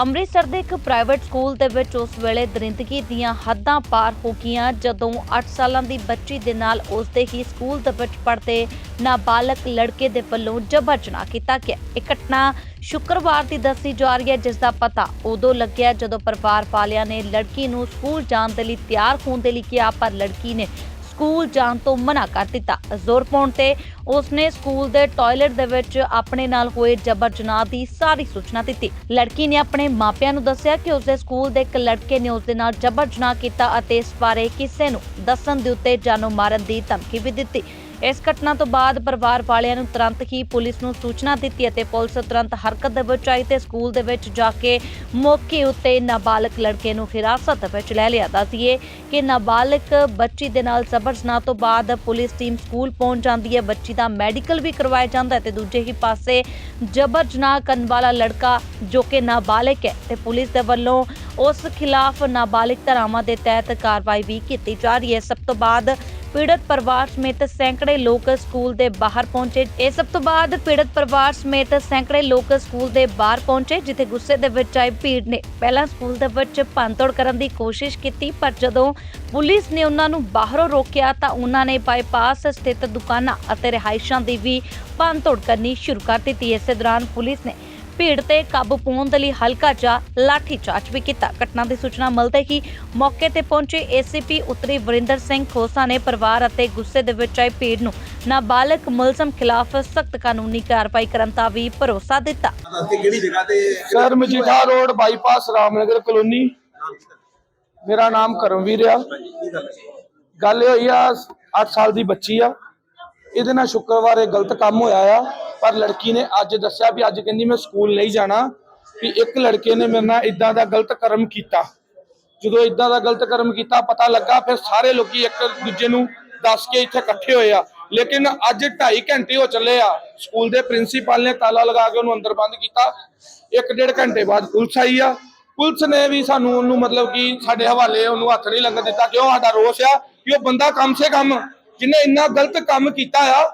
ਅੰਮ੍ਰਿਤਸਰ ਦੇ ਇੱਕ private school ਦੇ ਵਿੱਚ ਉਸ ਵੇਲੇ ਦਰਿੰਦਗੀ ਦੀਆਂ ਹੱਦਾਂ ਪਾਰ ਹੋ ਗਈਆਂ, ਜਦੋਂ 8 ਸਾਲਾਂ ਦੀ ਬੱਚੀ ਦੇ ਨਾਲ ਉਸ ਦੇ ਹੀ ਸਕੂਲ ਦੇ ਵਿੱਚ ਪੜ੍ਹਦੇ ਨਾਬਾਲਗ ਲੜਕੇ ਦੇ ਵੱਲੋਂ ਜਬਰ ਜਨਾਹ ਕੀਤਾ ਗਿਆ। ਇਹ ਘਟਨਾ ਸ਼ੁੱਕਰਵਾਰ ਦੀ ਦੱਸੀ ਜਾ ਰਹੀ ਹੈ, ਜਿਸ ਦਾ ਪਤਾ ਉਦੋਂ ਲੱਗਿਆ ਜਦੋਂ ਪਰਿਵਾਰ ਵਾਲਿਆਂ ਨੇ ਲੜਕੀ ਨੂੰ ਸਕੂਲ ਜਾਣ ਦੇ ਲਈ ਤਿਆਰ ਹੋਣ ਦੇ ਲਈ ਕਿਹਾ, ਪਰ ਲੜਕੀ ਨੇ ਸਕੂਲ ਜਾਣ ਤੋਂ ਮਨਾ ਕਰ ਦਿੱਤਾ। ਜ਼ੋਰ ਪਾਉਣ ਤੇ ਉਸਨੇ ਸਕੂਲ ਦੇ ਟਾਇਲਟ ਦੇ ਵਿੱਚ ਆਪਣੇ ਨਾਲ ਹੋਏ ਜਬਰ ਜਨਾਹ ਦੀ ਸਾਰੀ ਸੂਚਨਾ ਦਿੱਤੀ। ਲੜਕੀ ਨੇ ਆਪਣੇ ਮਾਪਿਆਂ ਨੂੰ ਦੱਸਿਆ ਕਿ ਉਸਦੇ ਸਕੂਲ ਦੇ ਇੱਕ ਲੜਕੇ ਨੇ ਉਸਦੇ ਨਾਲ ਜਬਰ ਜਨਾਹ ਕੀਤਾ ਅਤੇ ਇਸ ਬਾਰੇ ਕਿਸੇ ਨੂੰ ਦੱਸਣ ਦੇ ਉੱਤੇ ਜਾਨੋਂ ਮਾਰਨ ਦੀ ਧਮਕੀ ਵੀ ਦਿੱਤੀ। ਇਸ ਘਟਨਾ ਤੋਂ ਬਾਅਦ ਪਰਿਵਾਰ ਵਾਲਿਆਂ ਨੂੰ ਤੁਰੰਤ ਹੀ ਪੁਲਿਸ ਨੂੰ ਸੂਚਨਾ ਦਿੱਤੀ ਅਤੇ ਪੁਲਿਸ ਤੁਰੰਤ ਹਰਕਤ ਦੇ ਵਿੱਚ ਆਈ ਤੇ ਸਕੂਲ ਦੇ ਵਿੱਚ ਜਾ ਕੇ ਮੌਕੇ ਉੱਤੇ ਨਾਬਾਲਗ ਲੜਕੇ ਨੂੰ ਹਿਰਾਸਤ ਵਿੱਚ ਲੈ ਲਿਆ। ਦੱਸੀਏ ਕਿ ਨਾਬਾਲਗ ਬੱਚੀ ਦੇ ਨਾਲ ਜ਼ਬਰ ਜਨਾਹ ਤੋਂ ਬਾਅਦ ਪੁਲਿਸ ਟੀਮ ਸਕੂਲ ਪਹੁੰਚ ਜਾਂਦੀ ਹੈ। ਬੱਚੀ ਦਾ ਮੈਡੀਕਲ ਵੀ ਕਰਵਾਇਆ ਜਾਂਦਾ ਹੈ ਤੇ ਦੂਜੇ ਹੀ ਪਾਸੇ ਜਬਰ ਜਨਾਹ ਕਰਨ ਵਾਲਾ ਲੜਕਾ ਜੋ ਕਿ ਨਾਬਾਲਗ ਹੈ ਤੇ ਪੁਲਿਸ ਦੇ ਵੱਲੋਂ ਉਸ ਖਿਲਾਫ ਨਾਬਾਲਗ ਧਾਰਾਵਾਂ ਦੇ ਤਹਿਤ ਕਾਰਵਾਈ ਵੀ ਕੀਤੀ ਜਾ ਰਹੀ ਹੈ। ਸਭ ਤੋਂ ਬਾਅਦ ਪੀੜਤ ਪਰਿਵਾਰ ਸਮੇਤ ਸੈਂਕੜੇ ਲੋਕ ਸਕੂਲ ਦੇ ਬਾਹਰ ਪਹੁੰਚੇ। ਇਹ ਸਭ ਤੋਂ ਬਾਅਦ ਪੀੜਤ ਪਰਿਵਾਰ ਸਮੇਤ ਸੈਂਕੜੇ ਲੋਕ ਸਕੂਲ ਦੇ ਬਾਹਰ ਪਹੁੰਚੇ, ਜਿੱਥੇ ਗੁੱਸੇ ਦੇ ਵਿੱਚ ਆਏ ਭੀੜ ਨੇ। ਪਹਿਲਾਂ ਸਕੂਲ ਦੇ ਵਿੱਚ ਭੰਨਤੋੜ ਕਰਨ ਦੀ ਕੋਸ਼ਿਸ਼ ਕੀਤੀ, ਪਰ ਜਦੋਂ ਪੁਲਿਸ ਨੇ ਉਹਨਾਂ ਨੂੰ ਬਾਹਰੋਂ ਰੋਕਿਆ, ਤਾਂ ਉਹਨਾਂ ਨੇ ਬਾਈਪਾਸ ਸਥਿਤ ਦੁਕਾਨਾਂ ਅਤੇ ਰਿਹਾਇਸ਼ਾਂ ਦੀ ਵੀ ਭੰਨਤੋੜ ਕਰਨੀ ਸ਼ੁਰੂ ਕਰ ਦਿੱਤੀ। ਇਸੇ ਦੌਰਾਨ ਪੁਲਿਸ ਨੇ ਭੀੜ ਤੇ ਕਾਬੂ ਪਾਉਣ ਦੇ ਲਈ ਹਲਕਾ ਜਾ ਲਾਠੀ ਚਾਰਜ ਵੀ ਕੀਤਾ। ਘਟਨਾ ਦੀ ਸੂਚਨਾ ਮਿਲਦੇ ਹੀ ਮੌਕੇ ਤੇ ਪਹੁੰਚੇ ਏਸੀਪੀ ਉੱਤਰੀ ਵਰਿੰਦਰ ਸਿੰਘ ਖੋਸਾ ਨੇ ਪਰਿਵਾਰ ਅਤੇ ਗੁੱਸੇ ਦੇ ਵਿੱਚ ਆਏ ਭੀੜ ਨੂੰ ਨਾਬਾਲਗ ਮੁਲਜ਼ਮ ਖਿਲਾਫ ਸਖਤ ਕਾਨੂੰਨੀ ਕਾਰਵਾਈ ਕਰਨ ਦਾ ਵੀ ਭਰੋਸਾ ਦਿੱਤਾ। ਦੱਸ ਕੇ ਕਿਹੜੀ ਜਗ੍ਹਾ ਤੇ sir Majitha road bypass Ramnagar colony. ਮੇਰਾ ਨਾਮ ਕਰਮਵੀਰ ਆ। ਗੱਲ ਹੋਈ ਆ 8 ਸਾਲ ਦੀ ਬੱਚੀ ਆ। ਇਹਦੇ ਨਾਲ ਸ਼ੁੱਕਰਵਾਰ ਇਹ ਗਲਤ ਕੰਮ ਹੋਇਆ ਆ, ਪਰ ਲੜਕੀ ਨੇ ਅੱਜ ਦੱਸਿਆ ਵੀ ਅੱਜ ਕਹਿੰਦੀ ਮੈਂ ਸਕੂਲ ਨਹੀਂ ਜਾਣਾ, ਵੀ ਇੱਕ ਲੜਕੇ ਨੇ ਮੇਰੇ ਨਾਲ ਇਦਾਂ ਦਾ ਗਲਤ ਕਰਮ ਕੀਤਾ। ਜਦੋਂ ਇਦਾਂ ਦਾ ਗਲਤ ਕਰਮ ਕੀਤਾ, ਪਤਾ ਲੱਗਾ, ਫਿਰ ਸਾਰੇ ਲੋਕੀ ਇੱਕ ਦੂਜੇ ਨੂੰ ਦੱਸ ਕੇ ਇੱਥੇ ਇਕੱਠੇ ਹੋਏ ਆ। ਲੇਕਿਨ ਅੱਜ 2.5 ਘੰਟੇ ਹੋ ਚੱਲੇ ਆ, ਸਕੂਲ ਦੇ ਪ੍ਰਿੰਸੀਪਲ ਨੇ ਤਾਲਾ ਲਗਾ ਕੇ ਉਹਨੂੰ ਅੰਦਰ ਬੰਦ ਕੀਤਾ। ਇੱਕ ਡੇਢ ਘੰਟੇ ਬਾਅਦ ਪੁਲਿਸ ਆਈ ਆ। ਪੁਲਿਸ ਨੇ ਵੀ ਸਾਨੂੰ ਉਹਨੂੰ ਮਤਲਬ ਕਿ ਸਾਡੇ ਹਵਾਲੇ ਉਹਨੂੰ ਹੱਥ ਨਹੀਂ ਲੰਘ ਦਿੱਤਾ ਕਿਉਂ ਸਾਡਾ ਰੋਸ ਆ, ਕਿ ਉਹ ਬੰਦਾ ਕੰਮ ਸੇ ਕਮ ਜਿਹਨੇ ਇੰਨਾ ਗਲਤ ਕੰਮ ਕੀਤਾ ਆ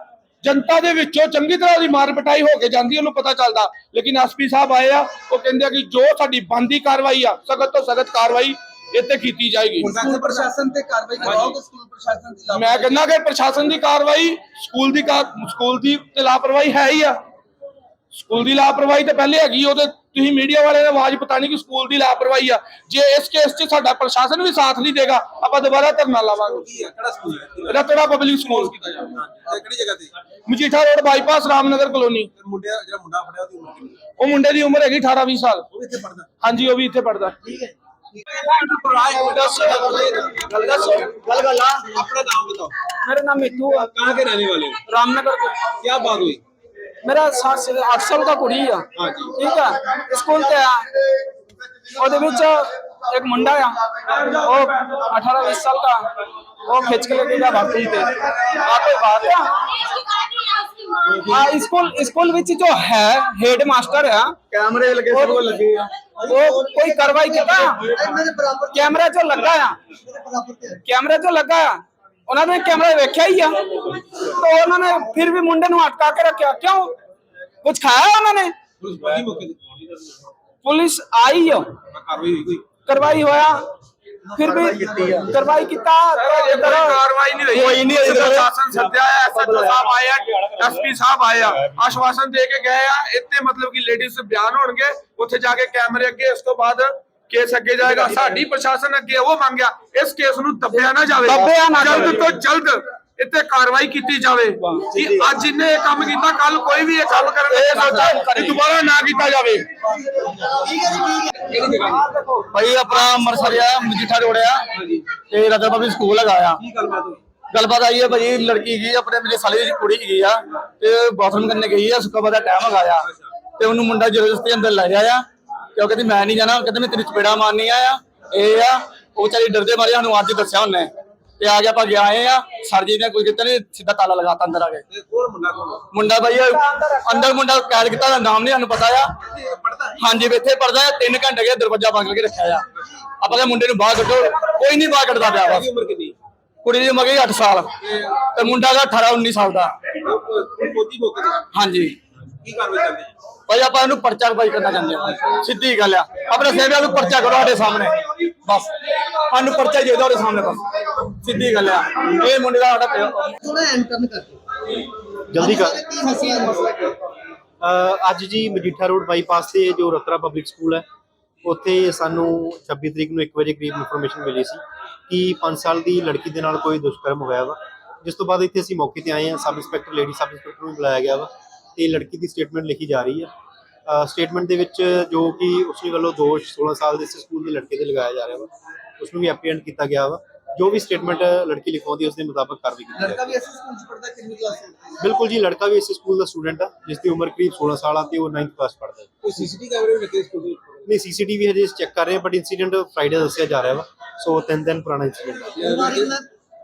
ਜਨਤਾ ਦੇ ਵਿੱਚੋਂ ਚੰਗੀ ਤਰ੍ਹਾਂ ਦੀ ਮਾਰ ਪਟਾਈ ਹੋ ਕੇ ਜਾਂਦੀ ਉਹਨੂੰ ਪਤਾ ਚੱਲਦਾ। ਲੇਕਿਨ ਐਸਪੀ ਸਾਹਿਬ ਆਏ ਆ ਉਹ ਕਹਿੰਦੇ ਆ ਕਿ ਜੋ ਸਾਡੀ ਬੰਦੀ ਕਾਰਵਾਈ ਆ ਸਖਤ ਤੋਂ ਸਖਤ ਕਾਰਵਾਈ ਇੱਥੇ ਕੀਤੀ ਜਾਏਗੀ। ਸਕੂਲ ਪ੍ਰਸ਼ਾਸਨ ਤੇ ਕਾਰਵਾਈ ਕਰਵਾਓਗੇ ਸਕੂਲ ਪ੍ਰਸ਼ਾਸਨ ਦੇ ਖਿਲਾਫ ਮੈਂ ਕਹਿੰਦਾ ਕਿ ਪ੍ਰਸ਼ਾਸਨ ਦੀ ਕਾਰਵਾਈ ਸਕੂਲ ਦੀ ਸਕੂਲ ਦੀ ਤੇ ਲਾਪਰਵਾਹੀ ਹੈ ਹੀ ਆ। ਸਕੂਲ ਦੀ ਲਾਪਰਵਾਹੀ ਤਾਂ ਪਹਿਲੇ ਹੈਗੀ ਉਹਦੇ ਤੁਸੀਂ ਮੀਡੀਆ ਵਾਲੇ ਨੇ ਆਵਾਜ਼ ਪਤਾ ਨਹੀਂ ਕਿ ਸਕੂਲ ਦੀ ਲਾਪਰਵਾਹੀ ਆ ਜੇ ਇਸ ਕੇਸ 'ਚ ਸਾਡਾ ਪ੍ਰਸ਼ਾਸਨ ਵੀ ਸਾਥ ਨਹੀਂ ਦੇਗਾ ਆਪਾਂ ਦੁਬਾਰਾ ਧਰਨਾ ਲਾਵਾਂਗੇ ਕੀ ਹੈ ਕਿਹੜਾ ਸਕੂਲ ਹੈ ਇਹਦਾ ਕਿਹੜਾ ਪਬਲਿਕ ਸਕੂਲ ਕੀਤਾ ਜਾਵੇ ਤੇ ਕਿਹੜੀ ਜਗ੍ਹਾ ਤੇ Majitha road bypass Ramnagar colony ਤੇ ਮੁੰਡੇ ਜਿਹੜਾ ਮੁੰਡਾ ਫੜਿਆ ਉਹਦੀ ਉਮਰ ਕਿੰਨੀ ਹੈ? ਉਹ ਮੁੰਡੇ ਦੀ ਉਮਰ ਹੈਗੀ 18 20 ਸਾਲ ਉਹ ਵੀ ਇੱਥੇ ਪੜਦਾ ਹਾਂਜੀ ਉਹ ਵੀ ਇੱਥੇ ਪੜਦਾ ਠੀਕ ਹੈ ਗੱਲ ਦੱਸੋ ਗੱਲ ਗੱਲ ਆ ਆਪਣਾ ਨਾਮ बताओ मेरा नाम मिट्टू है कहाँ के रहने वाले हो रामनगर के क्या बात हुई मेरा सात से आठ साल का ਕੁੜੀ ਆ हाँ जी ਠੀਕ ਆ ਸਕੂਲ ਤੇ ਆ ਉਹਦੇ ਵਿੱਚ ਇੱਕ ਮੁੰਡਾ ਆ ਉਹ 18 20 ਸਾਲ ਦਾ ਉਹ ਖਿੱਚ ਕੇ ਲੈ ਕੇ ਗਿਆ ਬਾਕੀ ਤੇ ਆਪੇ ਬਾਤ ਆ ਆ ਸਕੂਲ ਸਕੂਲ ਵਿੱਚ ਜੋ ਹੈ ਹੈਡ ਮਾਸਟਰ ਆ कैमरे लगे सब को लगे ਉਹ ਕੋਈ ਕਾਰਵਾਈ ਕੀਤਾ ਕੈਮਰਾ ਜੋ ਲੱਗਾ ਆ ਕੈਮਰਾ ਜੋ ਲੱਗਾ ਆ ਉਹਨਾਂ ਨੇ ਕੈਮਰਾ ਵੇਖਿਆ ਹੀ ਆ ਤਾਂ ਉਹਨਾਂ ਨੇ ਫਿਰ ਵੀ ਮੁੰਡੇ ਨੂੰ ਅਟਕਾ ਕੇ ਰੱਖਿਆ ਕਿਉਂ ਕੁਝ ਖਾਇਆ ਉਹਨਾਂ ਨੇ पुलिस बड़ी मौके ते ਪੁਲਿਸ ਆਈ ਆ कार्रवाई हुई कोई ਕਾਰਵਾਈ ਹੋਇਆ ਫਿਰ ਵੀ ਕਾਰਵਾਈ ਕੀਤਾ ਇਹ ਤਰ੍ਹਾਂ ਕਾਰਵਾਈ ਨਹੀਂ ਰਹੀ ਕੋਈ ਨਹੀਂ ਪ੍ਰਸ਼ਾਸਨ ਸੱਦਿਆ ਹੈ ਐਸਐਚਓ ਸਾਹਿਬ ਆਏ ਆ ਐਸਪੀ ਸਾਹਿਬ ਆਏ ਆ ਆਸ਼ਵਾਸਨ ਦੇ ਕੇ ਗਏ ਆ ਇੱਥੇ ਮਤਲਬ ਕਿ ਲੇਡੀਜ਼ ਬਿਆਨ ਹੋਣਗੇ ਉੱਥੇ ਜਾ ਕੇ ਕੈਮਰੇ ਅੱਗੇ ਇਸ ਤੋਂ ਬਾਅਦ ਕੇਸ ਅੱਗੇ ਜਾਏਗਾ ਸਾਡੀ ਪ੍ਰਸ਼ਾਸਨ ਅੱਗੇ ਉਹ ਮੰਗਿਆ ਇਸ ਕੇਸ ਨੂੰ ਦੱਬਿਆ ਨਾ ਜਾਵੇ। ਜਲਦ ਤੋਂ ਜਲਦ ਇੱਥੇ ਕਾਰਵਾਈ ਕੀਤੀ ਜਾਵੇ। ਕਿ ਅੱਜ ਇਹਨੇ ਇਹ ਕੰਮ ਕੀਤਾ ਕੱਲ ਕੋਈ ਵੀ ਇਹ ਕੰਮ ਕਰਨ ਇਹ ਸੋਚਾ ਕਿ ਦੁਬਾਰਾ ਨਾ ਕੀਤਾ ਜਾਵੇ। ਭਾਈ ਆਪਣਾ ਅੰਮ੍ਰਿਤਸਰ ਆ ਮਜੀਠਾ ਰੋੜਿਆ ਤੇ ਰਾਜਾ ਬਾਬੀ ਸਕੂਲ ਹੈਗਾ ਆ। ਗੱਲਬਾਤ ਆਈ ਹੈ ਭਾਈ ਲੜਕੀ ਗਈ ਆਪਣੇ ਮੇਰੇ ਸਾਲੇ ਦੀ ਕੁੜੀ ਗਈ ਆ ਤੇ ਬਾਥਰੂਮ ਕਰਨੇ ਗਈ ਆ ਸੁੱਕਾ ਬਦਾ ਟਾਈਮ ਹੈਗਾ ਆ। ਤੇ ਉਹਨੂੰ ਮੁੰਡਾ ਜ਼ਬਰਦਸਤੀ ਅੰਦਰ ਲੈ ਜਾਇਆ ਤੇ ਉਹ ਕਹਿੰਦੀ ਮੈਂ ਨਹੀਂ ਜਾਣਾ। ਕਹਿੰਦੇ ਮੈਂ ਤੇਰੀ ਚਪੇੜਾ ਮਾਰਨੀ ਆ। ਆ ਇਹ ਆ ਉਹ ਵਿਚਾਰੀ ਡਰਦੇ ਮਾਰੇ ਸਾਨੂੰ ਅੱਜ ਦੱਸਿਆ ਉਹਨੇ। ਤੇ ਆ ਗਿਆ ਭਾਜੀ ਆਏ ਆ ਸਰ ਜੀ ਨੇ ਕੋਈ ਕੀਤਾ ਨਹੀਂ ਸਿੱਧਾ ਤਾਲਾ ਲਗਾਤਾ ਅੰਦਰ ਆ ਕੌਣ ਮੁੰਡਾ ਕੌਣ? ਮੁੰਡਾ ਭਾਈ ਅੰਦਰ ਮੁੰਡਾ ਕੈਦ ਕੀਤਾ ਦਾ ਨਾਮ ਨਹੀਂ ਸਾਨੂੰ ਪਤਾ ਆ। ਹਾਂਜੀ ਇੱਥੇ ਪੜਦਾ ਹੈ 3 ਘੰਟੇ ਗਿਆ ਦਰਵਾਜ਼ਾ ਬੰਦ ਕਰਕੇ ਰੱਖਿਆ ਆ। ਆਪਾਂ ਕਹਿੰਦੇ ਮੁੰਡੇ ਨੂੰ ਬਾਹਰ ਕੱਢੋ। ਕੋਈ ਨਹੀਂ ਬਾਹਰ ਕੱਢਦਾ ਪਿਆ ਬਸ ਉਮਰ ਕਿੰਨੀ? ਕੁੜੀ ਦੀ ਉਮਰ ਹੈਗੀ 8 ਸਾਲ। ਤੇ ਮੁੰਡਾ ਦਾ 18 19 ਸਾਲ ਦਾ। ਹਾਂਜੀ। ਕੀ ਕਾਰਵਾਈ ਕਰਦੇ ਭਾਈ ਆਪਾਂ ਇਹਨੂੰ ਪਰਚਾ ਭਾਈ ਕਰਨਾ ਚਾਹੁੰਦੇ ਹਾਂ ਸਿੱਧੀ ਗੱਲ ਆ। ਆਪਣੇ ਸੇਵਿਆਂ ਨੂੰ ਪਰਚਾ ਕਰੋ ਸਾਡੇ ਸਾਹਮਣੇ। ਬਸ। ਸਾਨੂੰ ਪਰਚਾ ਦੇ ਦਿਓ ਸਾਹਮਣੇ ਬਸ। ਸਿੱਧੀ ਗੱਲ ਆ। ਇਹ ਮੁੰਡੇ ਦਾ ਸਾਡਾ ਪਿਓ। ਥੋੜਾ ਐਂਟਰਨ ਕਰਕੇ ਜਲਦੀ ਕਰ। ਕੀ ਮਸਲਾ ਮਸਲਾ ਕੀ ਹੈ? ਅ, ਅੱਜ ਜੀ ਮਜੀਠਾ ਰੋਡ ਬਾਈਪਾਸ ਤੇ ਜੋ ਰਤਰਾ ਪਬਲਿਕ ਸਕੂਲ ਹੈ ਉੱਥੇ ਸਾਨੂੰ 26 ਤਰੀਕ ਨੂੰ 1 ਵਜੇ ਕਰੀਬ ਇਨਫੋਰਮੇਸ਼ਨ ਮਿਲੀ ਸੀ ਕਿ 5 ਸਾਲ ਦੀ ਲੜਕੀ ਦੇ ਨਾਲ ਕੋਈ ਦੁਸ਼ਕਰਮ ਹੋਇਆ ਵਾ। ਜਿਸ ਤੋਂ ਬਾਅਦ ਇੱਥੇ ਅਸੀਂ ਮੌਕੇ ਤੇ ਆਏ ਹਾਂ। Sub inspector lady sub inspector ਨੂੰ ਬੁਲਾਇਆ ਗਿਆ ਵਾ। ਤੇ ਲੜਕੀ ਦੀ ਸਟੇਟਮੈਂਟ ਲਿਖੀ ਜਾ ਰਹੀ ਹੈ ਸਟੇਟਮੈਂਟ ਦੇ ਵਿੱਚ ਜੋ ਕਿ ਉਸਨੇ ਵੱਲੋਂ ਦੋਸ਼ 16 ਸਾਲ ਦੇ ਇਸ ਸਕੂਲ ਦੇ ਲੜਕੇ ਤੇ ਲਗਾਇਆ ਜਾ ਰਿਹਾ ਵਾ। ਉਸ ਨੂੰ ਵੀ ਐਪਰੀਹੈਂਡ ਕੀਤਾ ਗਿਆ ਵਾ। ਜੋ ਵੀ ਸਟੇਟਮੈਂਟ ਲੜਕੀ ਲਿਖਾਉਂਦੀ ਉਸ ਦੇ ਮੁਤਾਬਕ ਕਾਰਵਾਈ ਕੀਤੀ ਲੜਕਾ ਵੀ ਐਸੇ ਸਕੂਲ ਚ ਪੜਦਾ ਕਿੰਨੀ ਕਲਾਸ ਚ ਬਿਲਕੁਲ ਜੀ ਲੜਕਾ ਵੀ ਇਸੇ ਸਕੂਲ ਦਾ ਸਟੂਡੈਂਟ ਆ ਜਿਸ ਦੀ ਉਮਰ ਕਰੀਬ 16 ਸਾਲ ਆ ਤੇ ਉਹ 9th ਕਲਾਸ ਪੜ੍ਹਦਾ ਹੈ। ਕੋਈ ਸੀਸੀਟੀਵੀ ਕੈਮਰੇ ਵੀ ਲੱਗੇ ਸਕੂਲ ਦੇ ਵਿੱਚ? ਨਹੀਂ ਸੀਸੀਟੀਵੀ ਹਜੇ ਚੈੱਕ ਕਰ ਰਹੇ ਹਾਂ ਬਟ ਇਨਸੀਡੈਂਟ ਫਰਾਈਡੇ ਦੱਸਿਆ ਜਾ ਰਿਹਾ ਵਾ। ਸੋ ਤਿੰਨ ਦਿਨ ਪੁਰਾਣਾ ਇਨਸੀਡੈਂਟ ਹਮਾਰੀ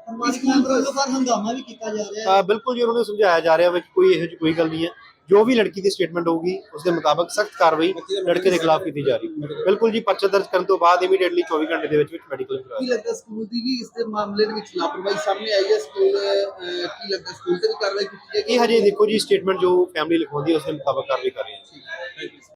ਨਾਲ ਹਮਾਰੀ ਮੈਂਬਰਾਂ ਵੱਲੋਂ ਪਰ ਹੰਗਾਮਾ ਵੀ ਕੀਤਾ ਜਾ ਰਿਹਾ ਹੈ। ਆ ਬਿਲਕੁਲ ਜੀ ਉਹਨਾਂ ਨੂੰ ਸਮਝਾਇਆ ਜਾ ਰਿਹਾ ਕਿ ਕੋਈ ਇਹੋ ਜਿਹੀ ਕੋਈ ਗੱਲ ਨਹੀਂ ਹੈ। ਜੋ ਵੀ ਲੜਕੀ ਦੀ ਸਟੇਟਮੈਂਟ ਹੋਊਗੀ ਉਸ ਦੇ ਮੁਤਾਬਕ ਸਖਤ ਕਾਰਵਾਈ ਲੜਕੇ ਦੇ ਖਿਲਾਫ ਕੀਤੀ ਜਾ ਰਹੀ ਹੈ। ਬਿਲਕੁਲ ਜੀ ਪਰਚਾ ਦਰਜ ਕਰਨ ਤੋਂ ਬਾਅਦ ਇਮੀਡੀਏਟਲੀ 24 ਘੰਟੇ ਦੇ ਵਿੱਚ ਵਿੱਚ ਮੈਡੀਕਲ ਕੀ ਕਰਾਇਆ ਲੱਗਦਾ ਸਕੂਲ ਦੀ ਵੀ ਇਸ ਦੇ ਮਾਮਲੇ ਦੇ ਵਿੱਚ ਲਾਪਰਵਾਹੀ ਸਾਹਮਣੇ ਆਈ ਹੈ? ਸਕੂਲ ਕੀ ਲੱਗਦਾ ਸਕੂਲ ਤੇ ਵੀ ਕਾਰਵਾਈ ਕੀਤੀ ਜਾਏਗੀ? ਇਹ ਹਜੇ ਦੇਖੋ ਜੀ ਸਟੇਟਮੈਂਟ ਜੋ ਫੈਮਿਲੀ ਲਿਖਵਾਉਂਦੀ ਹੈ ਉਸ ਦੇ ਮੁਤਾਬਕ ਕਾਰਵਾਈ ਕਰ ਰਹੀ ਹੈ।